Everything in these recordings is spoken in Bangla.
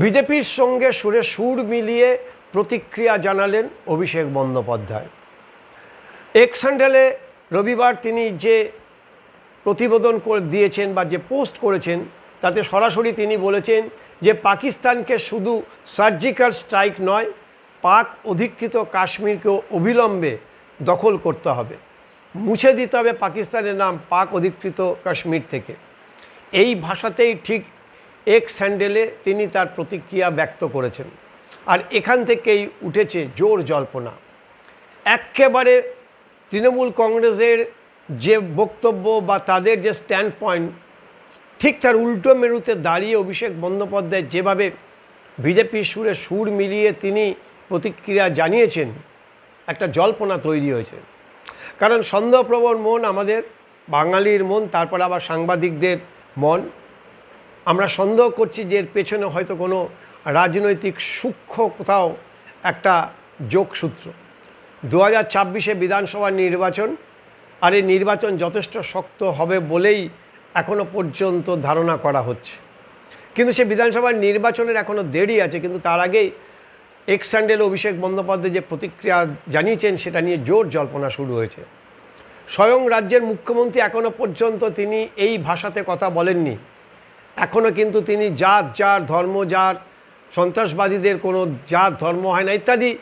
বিজেপির সঙ্গে সুরে সুর মিলিয়ে প্রতিক্রিয়া জানালেন অভিষেক বন্দ্যোপাধ্যায়। এক্স হ্যান্ডেলে রবিবার তিনি যে প্রতিবেদন করে, দিয়েছেন বা যে পোস্ট করেছেন, তাতে সরাসরি তিনি বলেছেন যে পাকিস্তানকে শুধু সার্জিক্যাল স্ট্রাইক নয়, পাক অধিকৃত কাশ্মীরকেও অবিলম্বে দখল করতে হবে। মুছে দিতে হবে পাকিস্তানের নাম পাক অধিকৃত কাশ্মীর থেকে। এই ভাষাতেই ঠিক এক্স হ্যান্ডেলে তিনি তার প্রতিক্রিয়া ব্যক্ত করেছেন। আর এখান থেকেই উঠেছে জোর জল্পনা। একেবারে তৃণমূল কংগ্রেসের যে বক্তব্য বা তাদের যে স্ট্যান্ড পয়েন্ট ঠিক তার উল্টো মেরুতে দাঁড়িয়ে অভিষেক বন্দ্যোপাধ্যায় যেভাবে বিজেপির সুরে সুর মিলিয়ে তিনি প্রতিক্রিয়া জানিয়েছেন, একটা জল্পনা তৈরি হয়েছে। কারণ সন্দেহপ্রবণ মন আমাদের, বাঙালির মন, তারপর আবার সাংবাদিকদের মন। আমরা সন্দেহ করছি যে এর পেছনে হয়তো কোনো রাজনৈতিক সূক্ষ্ম কোথাও একটা যোগসূত্র। দু হাজার ছাব্বিশে বিধানসভা নির্বাচন, আর এই নির্বাচন যথেষ্ট শক্ত হবে বলেই এখনও পর্যন্ত ধারণা করা হচ্ছে। কিন্তু সে বিধানসভার নির্বাচনের এখনও দেরি আছে, কিন্তু তার আগেই এক্স স্যান্ডেল অভিষেক বন্দ্যোপাধ্যায় যে প্রতিক্রিয়া জানিয়েছেন সেটা নিয়ে জোর জল্পনা শুরু হয়েছে। স্বয়ং রাজ্যের মুখ্যমন্ত্রী এখনও পর্যন্ত তিনি এই ভাষাতে কথা বলেননি। এখনও কিন্তু তিনি জাত যার ধর্ম যার সন্ত্রাসবাদীদের কোনো জাত, ধর্ম হয় না, ইত্যাদি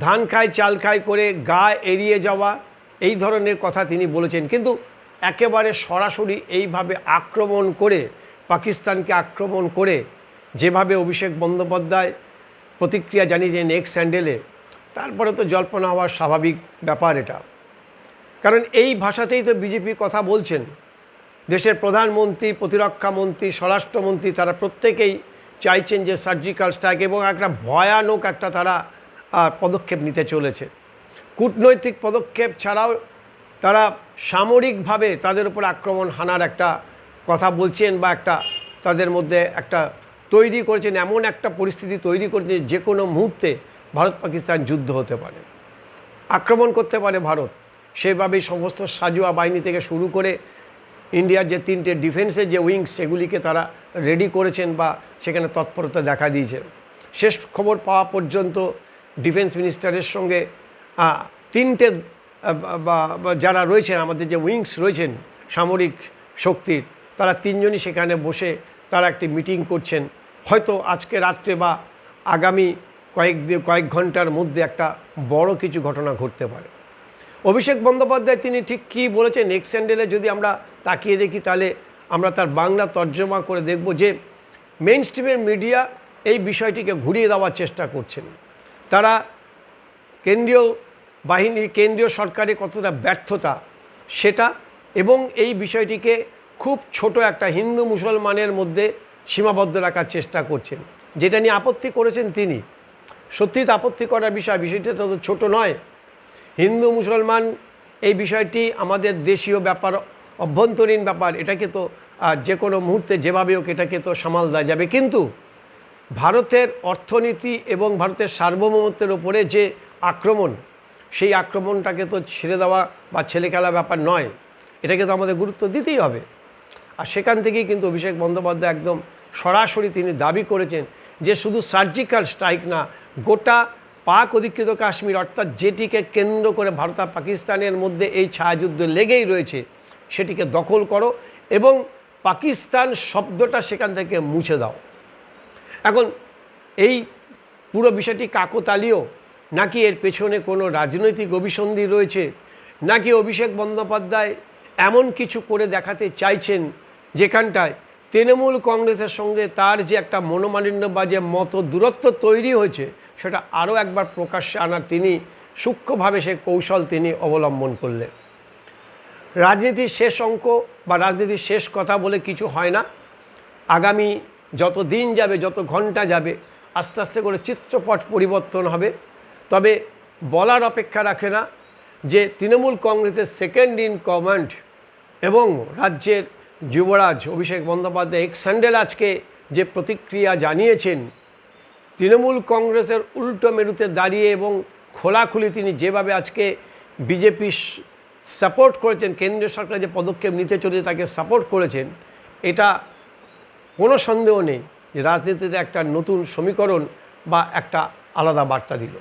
ধান খায়, চাল খায় করে গা এড়িয়ে যাওয়া, এই ধরনের কথা তিনি বলেছেন। কিন্তু একেবারে সরাসরি এইভাবে আক্রমণ করে, পাকিস্তানকে আক্রমণ করে যেভাবে অভিষেক বন্দ্যোপাধ্যায় প্রতিক্রিয়া জানিয়েছেন এক্স স্যান্ডেলে তারপরে তো জল্পনা হওয়ার স্বাভাবিক ব্যাপার এটা। কারণ এই ভাষাতেই তো বিজেপি কথা বলছেন। দেশের প্রধানমন্ত্রী, প্রতিরক্ষা মন্ত্রী, স্বরাষ্ট্রমন্ত্রী, তারা প্রত্যেকেই চাইছেন যে সার্জিক্যাল স্ট্রাইক এবং একটা ভয়ানক একটা তারা পদক্ষেপ নিতে চলেছে। কূটনৈতিক পদক্ষেপ ছাড়াও তারা সামরিকভাবে তাদের উপর আক্রমণ হানার একটা কথা বলছেন বা একটা তাদের মধ্যে একটা তৈরি করেছেন, এমন একটা পরিস্থিতি তৈরি করেছেন যে কোনো মুহূর্তে ভারত পাকিস্তান যুদ্ধ হতে পারে। আক্রমণ করতে পারে ভারত। সেভাবেই সমস্ত সাজুয়া বাহিনী থেকে শুরু করে ইন্ডিয়ার যে তিনটে ডিফেন্সের যে উইংস সেগুলিকে তারা রেডি করেছেন বা সেখানে তৎপরতা দেখা দিয়েছেন শেষ খবর পাওয়া পর্যন্ত ডিফেন্স মিনিস্টারের সঙ্গে তিনটে যারা রয়েছেন, আমাদের যে উইংস রয়েছেন, সামরিক শক্তির, তারা তিনজনই সেখানে বসে তারা একটি মিটিং করছেন। হয়তো আজকে রাত্রে বা আগামী কয়েক কয়েক ঘণ্টার মধ্যে একটা বড় কিছু ঘটনা ঘটতে পারে। অভিষেক বন্দ্যোপাধ্যায় তিনি ঠিক কী বলেছেন? এক্স স্যান্ডেলে যদি আমরা তাকিয়ে দেখি, তাহলে আমরা তার বাংলা তর্জমা করে দেখব যে মেন স্ট্রিমের মিডিয়া এই বিষয়টিকে ঘুরিয়ে দেওয়ার চেষ্টা করছেন। তারা কেন্দ্রীয় বাহিনী, কেন্দ্রীয় সরকারে কতটা ব্যর্থতা সেটা এবং এই বিষয়টিকে খুব ছোট একটা হিন্দু মুসলমানের মধ্যে সীমাবদ্ধ রাখার চেষ্টা করছেন। যেটা নিয়ে আপত্তি করেছেন তিনি। সত্যি আপত্তি করার বিষয়, বিষয়টি তো ছোট নয়। হিন্দু, মুসলমান, এই বিষয়টি আমাদের দেশীয় ব্যাপার, অভ্যন্তরীণ ব্যাপার, এটাকে তো যে কোনো মুহূর্তে যেভাবে হোক এটাকে তো সামাল দেওয়া যাবে। কিন্তু ভারতের অর্থনীতি এবং ভারতের সার্বভৌমত্বের ওপরে যে আক্রমণ, সেই আক্রমণটাকে তো ছেড়ে দেওয়া বা ছেলে খেলা ব্যাপার নয়, এটাকে তো আমাদের গুরুত্ব দিতেই হবে। আর সেখান থেকেই কিন্তু অভিষেক বন্দ্যোপাধ্যায় একদম সরাসরি তিনি দাবি করেছেন যে শুধু সার্জিক্যাল স্ট্রাইক না, গোটা পাক অধিকৃত কাশ্মীর, অর্থাৎ যেটিকে কেন্দ্র করে ভারত আর পাকিস্তানের মধ্যে এই ছায়াযুদ্ধ লেগেই রয়েছে, সেটিকে দখল করো এবং পাকিস্তান শব্দটা সেখান থেকে মুছে দাও। এখন এই পুরো বিষয়টি কাকতালীয়, নাকি এর পেছনে কোনো রাজনৈতিক অভিসন্ধি রয়েছে, নাকি অভিষেক বন্দ্যোপাধ্যায় এমন কিছু করে দেখাতে চাইছেন যেখানটায় তৃণমূল কংগ্রেসের সঙ্গে তার যে একটা মনোমালিন্য বা যে মত দূরত্ব তৈরি হয়েছে, সেটা আরও একবার প্রকাশ্যে আনার তিনি সূক্ষ্মভাবে সে কৌশল তিনি অবলম্বন করলেন। রাজনীতির শেষ অঙ্ক বা রাজনীতির শেষ কথা বলে কিছু হয় না। আগামী যত দিন যাবে, যত ঘণ্টা যাবে, আস্তে আস্তে করে চিত্রপট পরিবর্তন হবে। তবে বলার অপেক্ষা রাখে না যে তৃণমূল কংগ্রেসের সেকেন্ড ইন কমান্ড এবং রাজ্যের যুবরাজ অভিষেক বন্দ্যোপাধ্যায় এক্স স্যান্ডেল আজকে যে প্রতিক্রিয়া জানিয়েছেন, তৃণমূল কংগ্রেসের উল্টো মেরুতে দাঁড়িয়ে এবং খোলাখুলি তিনি যেভাবে আজকে বিজেপি সাপোর্ট করেছেন, কেন্দ্রীয় সরকার যে পদক্ষেপ নিতে চলেছে তাকে সাপোর্ট করেছেন, এটা কোনো সন্দেহ নেই যে রাজনীতিতে একটা নতুন সমীকরণ বা একটা আলাদা বার্তা দিল।